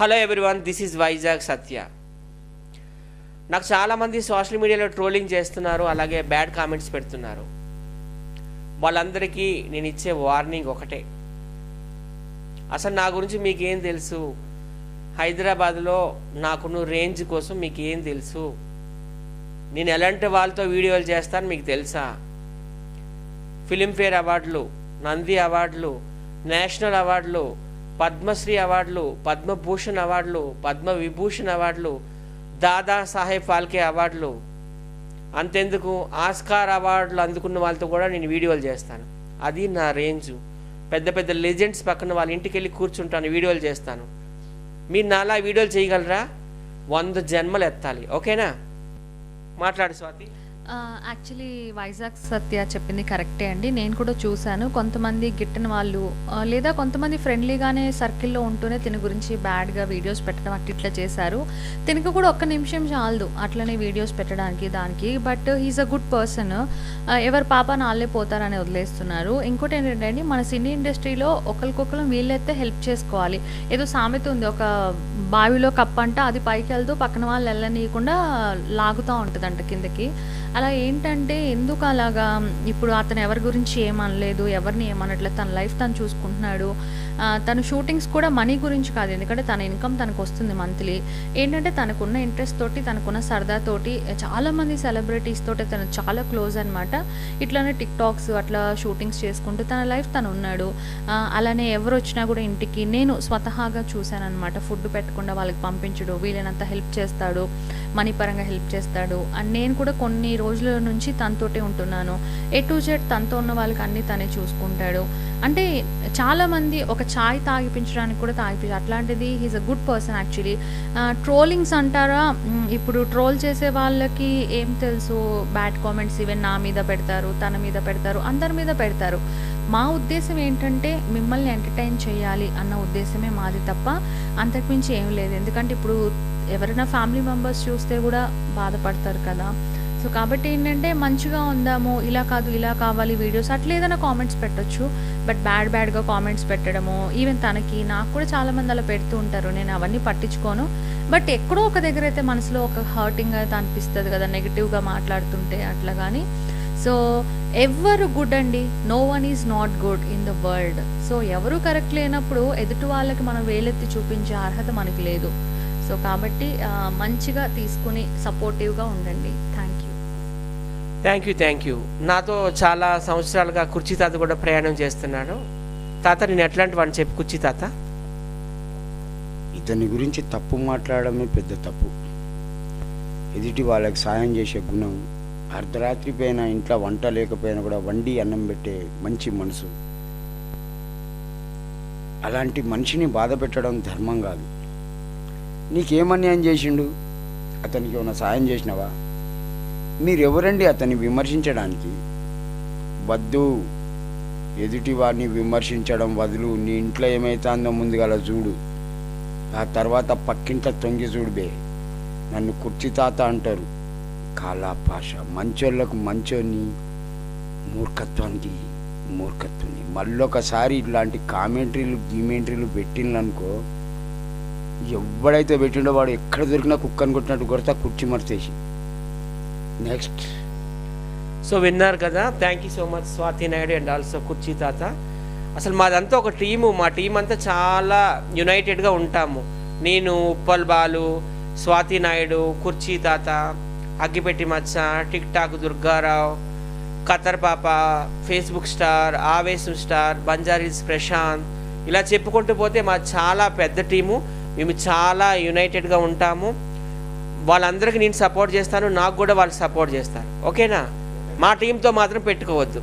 Hello everyone this is Vizag Satya నాకు చాలామంది social మీడియాలో ట్రోలింగ్ చేస్తున్నారు అలాగే బ్యాడ్ కామెంట్స్ పెడుతున్నారు. వాళ్ళందరికీ నేను ఇచ్చే వార్నింగ్ ఒకటే. అసలు నా గురించి మీకేం తెలుసు? హైదరాబాద్లో నాకున్న రేంజ్ కోసం మీకు ఏం తెలుసు? నేను ఎలాంటి వాళ్ళతో వీడియోలు చేస్తాను మీకు తెలుసా? ఫిలింఫేర్ అవార్డులు నంది అవార్డులు నేషనల్ అవార్డులు పద్మశ్రీ అవార్డులు పద్మభూషణ్ అవార్డులు పద్మ విభూషణ్ అవార్డులు దాదా సాహెబ్ ఫాల్కే అవార్డులు. అంతెందుకు? ఆస్కార్ అవార్డులు అందుకున్న వాళ్ళతో కూడా నేను వీడియోలు చేస్తాను. అది నా రేంజు. పెద్ద పెద్ద లెజెండ్స్ పక్కన వాళ్ళ ఇంటికి వెళ్ళి కూర్చుంటాను వీడియోలు చేస్తాను. మీరు నాలా వీడియోలు చేయగలరా? వంద జన్మలు ఎత్తాలి. ఓకేనా? మాట్లాడు స్వాతి. యాక్చువల్లీ వైజాగ్ సత్య చెప్పింది కరెక్టే అండి. నేను కూడా చూశాను. కొంతమంది గిట్టని వాళ్ళు లేదా కొంతమంది ఫ్రెండ్లీగానే సర్కిల్లో ఉంటూనే తిని గురించి బ్యాడ్గా వీడియోస్ పెట్టడం అట్లా ఇట్లా చేశారు. తినకు కూడా ఒక్క నిమిషం చాలదు అట్లనే వీడియోస్ పెట్టడానికి దానికి. But he's a good person ఎవరి పాప నాళ్ళే పోతారని వదిలేస్తున్నారు. ఇంకోటి ఏంటంటే మన సినీ ఇండస్ట్రీలో ఒకరికొకరు వీళ్ళైతే హెల్ప్ చేసుకోవాలి. ఏదో సామెత ఉంది ఒక బావిలో కప్ప అంట అది పైకి వెళ్తూ పక్కన వాళ్ళు వెళ్ళనీయకుండా లాగుతూ ఉంటుందంట కిందకి. అలా ఏంటంటే ఎందుకు అలాగా? ఇప్పుడు అతను ఎవరి గురించి ఏమనలేదు ఎవరిని ఏమనట్లేదు తన లైఫ్ తను చూసుకుంటున్నాడు. తను షూటింగ్స్ కూడా మనీ గురించి కాదు. ఎందుకంటే తన ఇన్కమ్ తనకు వస్తుంది మంత్లీ. ఏంటంటే తనకున్న ఇంట్రెస్ట్ తోటి తనకున్న సరదా తోటి సెలబ్రిటీస్ తోటి తను చాలా క్లోజ్ అనమాట ఇట్లానే టిక్ టాక్స్ అట్లా షూటింగ్స్ చేసుకుంటూ తన లైఫ్ తను ఉన్నాడు. అలానే ఎవరు వచ్చినా కూడా ఇంటికి నేను స్వతహాగా చూశానమాట ఫుడ్ పెట్టకుండా వాళ్ళకి పంపించడు వీలైనంత హెల్ప్ చేస్తాడు మనీ పరంగా హెల్ప్ చేస్తాడు. అండ్ నేను కూడా కొన్ని రోజులు రోజుల నుంచి తనతోటే ఉంటున్నాను. ఏ టు జెడ్ తనతో ఉన్న వాళ్ళకి అన్నీ తనే చూసుకుంటాడు. అంటే చాలామంది ఒక ఛాయ్ తాగిపించడానికి కూడా తాగిపించారు అట్లాంటిది he's a good person actually trollings అంటారా? ఇప్పుడు ట్రోల్ చేసే వాళ్ళకి ఏం తెలుసు? బ్యాడ్ కామెంట్స్ ఈవెన్ నా మీద పెడతారు తన మీద పెడతారు అందరి మీద పెడతారు. మా ఉద్దేశం ఏంటంటే మిమ్మల్ని ఎంటర్టైన్ చేయాలి అన్న ఉద్దేశమే మాది తప్ప అంతకుమించి ఏం లేదు. ఎందుకంటే ఇప్పుడు ఎవరైనా ఫ్యామిలీ మెంబర్స్ చూస్తే కూడా బాధపడతారు కదా. సో కాబట్టి ఏంటంటే మంచిగా ఉందాము ఇలా కాదు ఇలా కావాలి వీడియోస్ అట్లా ఏదైనా కామెంట్స్ పెట్టొచ్చు. బట్ బ్యాడ్ బ్యాడ్గా కామెంట్స్ పెట్టడము ఈవెన్ తనకి నాకు కూడా చాలామంది అలా పెడుతూ ఉంటారు. నేను అవన్నీ పట్టించుకోను. బట్ ఎక్కడో ఒక దగ్గర అయితే మనసులో ఒక హర్టింగ్ అయితే అనిపిస్తుంది కదా నెగిటివ్గా మాట్లాడుతుంటే అట్లా కానీ సో ఎవరు గుడ్ అండి? No one is not good in the world so ఎవరు కరెక్ట్ లేనప్పుడు ఎదుటి వాళ్ళకి మనం వేలెత్తి చూపించే అర్హత మనకి లేదు. సో కాబట్టి మంచిగా తీసుకుని సపోర్టివ్గా ఉండండి. Thank you thank you thank you నాతో చాలా సంవత్సరాలుగా కుర్చీ తాత కూడా ప్రయాణం చేస్తున్నాడు. తాత నేను ఎట్లాంటి వాడిని చెప్పి కుర్చీ తాత? ఇతని గురించి తప్పు మాట్లాడమే పెద్ద తప్పు. ఎదుటి వాళ్ళకి సాయం చేసే గుణం అర్ధరాత్రి పైన ఇంట్లో వంట లేకపోయినా కూడా వండి అన్నం పెట్టే మంచి మనసు. అలాంటి మనిషిని బాధ పెట్టడం ధర్మం కాదు. నీకేమన్యాయం చేసిండు? అతనికి ఏమైనా సాయం చేసినావా? మీరెవరండి అతన్ని విమర్శించడానికి? వద్దు. ఎదుటి వారిని విమర్శించడం వదులు. నీ ఇంట్లో ఏమైతుందో ముందుగల చూడు. ఆ తర్వాత పక్కింట తొంగి చూడుబే నన్ను కుర్చీ తాత అంటారు. కాలా భాష మంచోళ్ళకు మంచోని మూర్ఖత్వానికి మూర్ఖత్వాన్ని మళ్ళొకసారి ఇట్లాంటి కామెంటరీలు గిమెంటరీలు పెట్టిందనుకో ఎవడైతే పెట్టిండో వాడు ఎక్కడ దొరికినా కుక్కను కొట్టినట్టు కొడతా కుర్చీ మర్చేసి నెక్స్ట్ సో విన్నారు కదా? Thank you so much Swathi Naidu and also కుర్చీ తాత అసలు మాదంతా ఒక టీము మా టీం అంతా చాలా యునైటెడ్గా ఉంటాము. నేను ఉప్పల్ బాలు స్వాతి నాయుడు కుర్చీ తాత అగ్గిపెట్టి మచ్చ టిక్ టాక్ దుర్గారావు ఖతర్ పాప ఫేస్బుక్ స్టార్ ఆవేశం స్టార్ బంజారీస్ ప్రశాంత్. ఇలా చెప్పుకుంటూ పోతే మా చాలా పెద్ద టీము. మేము చాలా యునైటెడ్గా ఉంటాము. వాళ్ళందరికీ నేను సపోర్ట్ చేస్తాను నాకు కూడా వాళ్ళు సపోర్ట్ చేస్తారు. ఓకేనా మా టీంతో మాత్రం పెట్టుకోవద్దు.